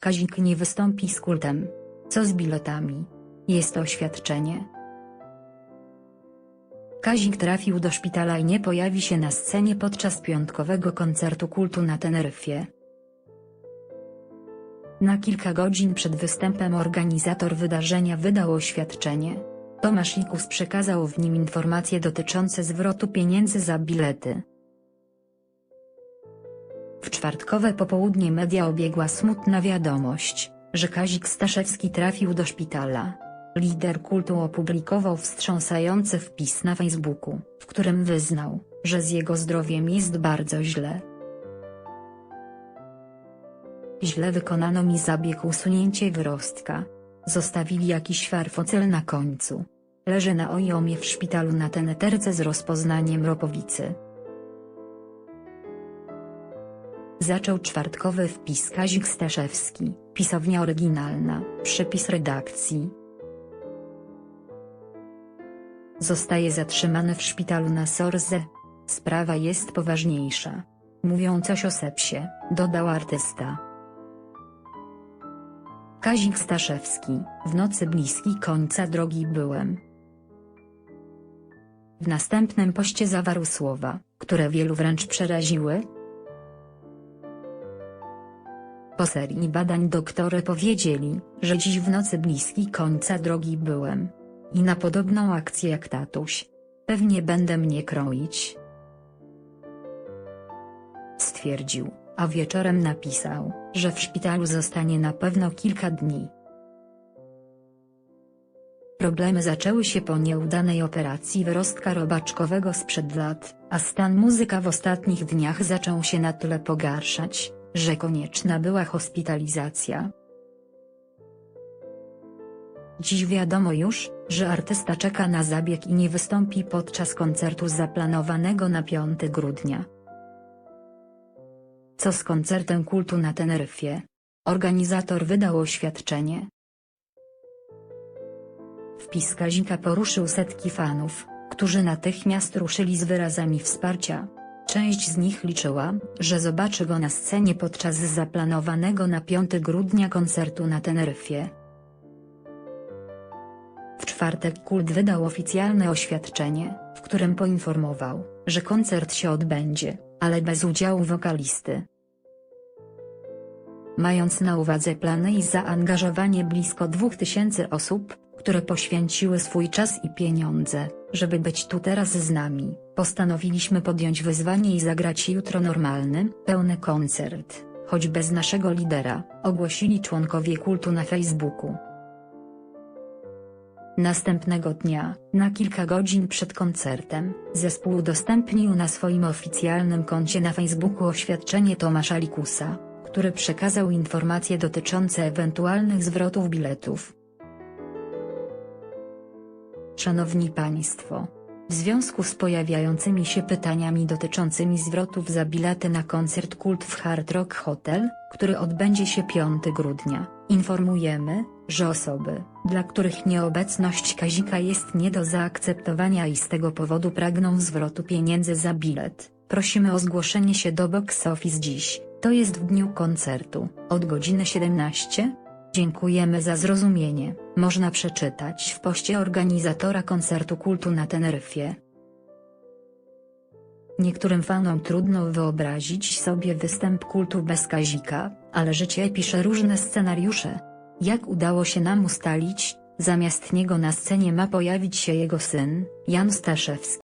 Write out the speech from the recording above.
Kazik nie wystąpi z kultem. Co z biletami? Jest oświadczenie. Kazik trafił do szpitala i nie pojawi się na scenie podczas piątkowego koncertu kultu na Teneryfie. Na kilka godzin przed występem organizator wydarzenia wydał oświadczenie. Tomasz Ikus przekazał w nim informacje dotyczące zwrotu pieniędzy za bilety. Czwartkowe popołudnie media obiegła smutna wiadomość, że Kazik Staszewski trafił do szpitala. Lider kultu opublikował wstrząsający wpis na Facebooku, w którym wyznał, że z jego zdrowiem jest bardzo źle. Źle wykonano mi zabieg usunięcie wyrostka. Zostawili jakiś farfocel na końcu. Leży na ojomie w szpitalu na teneterce z rozpoznaniem ropowicy. Zaczął czwartkowy wpis Kazik Staszewski, pisownia oryginalna, przepis redakcji. Zostaje zatrzymany w szpitalu na Sorze. Sprawa jest poważniejsza. Mówią coś o sepsie, dodał artysta. Kazik Staszewski, w nocy bliskiej końca drogi byłem. W następnym poście zawarł słowa, które wielu wręcz przeraziły. Po serii badań doktory powiedzieli, że dziś w nocy bliskiej końca drogi byłem. I na podobną akcję jak tatuś. Pewnie będę mnie kroić. Stwierdził, a wieczorem napisał, że w szpitalu zostanie na pewno kilka dni. Problemy zaczęły się po nieudanej operacji wyrostka robaczkowego sprzed lat, a stan muzyka w ostatnich dniach zaczął się na tyle pogarszać, że konieczna była hospitalizacja. Dziś wiadomo już, że artysta czeka na zabieg i nie wystąpi podczas koncertu zaplanowanego na 5 grudnia. Co z koncertem kultu na Teneryfie? Organizator wydał oświadczenie. Wpis Kazika poruszył setki fanów, którzy natychmiast ruszyli z wyrazami wsparcia. Część z nich liczyła, że zobaczy go na scenie podczas zaplanowanego na 5 grudnia koncertu na Teneryfie. W czwartek Kult wydał oficjalne oświadczenie, w którym poinformował, że koncert się odbędzie, ale bez udziału wokalisty. Mając na uwadze plany i zaangażowanie blisko 2000 osób, które poświęciły swój czas i pieniądze, żeby być tu teraz z nami, postanowiliśmy podjąć wyzwanie i zagrać jutro normalny, pełny koncert, choć bez naszego lidera, ogłosili członkowie kultu na Facebooku. Następnego dnia, na kilka godzin przed koncertem, zespół udostępnił na swoim oficjalnym koncie na Facebooku oświadczenie Tomasza Likusa, który przekazał informacje dotyczące ewentualnych zwrotów biletów. Szanowni Państwo, w związku z pojawiającymi się pytaniami dotyczącymi zwrotów za bilety na koncert Kult w Hard Rock Hotel, który odbędzie się 5 grudnia, informujemy, że osoby, dla których nieobecność Kazika jest nie do zaakceptowania i z tego powodu pragną zwrotu pieniędzy za bilet, prosimy o zgłoszenie się do Box Office dziś, to jest w dniu koncertu, od godziny 17. Dziękujemy za zrozumienie, można przeczytać w poście organizatora koncertu kultu na Teneryfie. Niektórym fanom trudno wyobrazić sobie występ kultu bez Kazika, ale życie pisze różne scenariusze. Jak udało się nam ustalić, zamiast niego na scenie ma pojawić się jego syn, Jan Staszewski.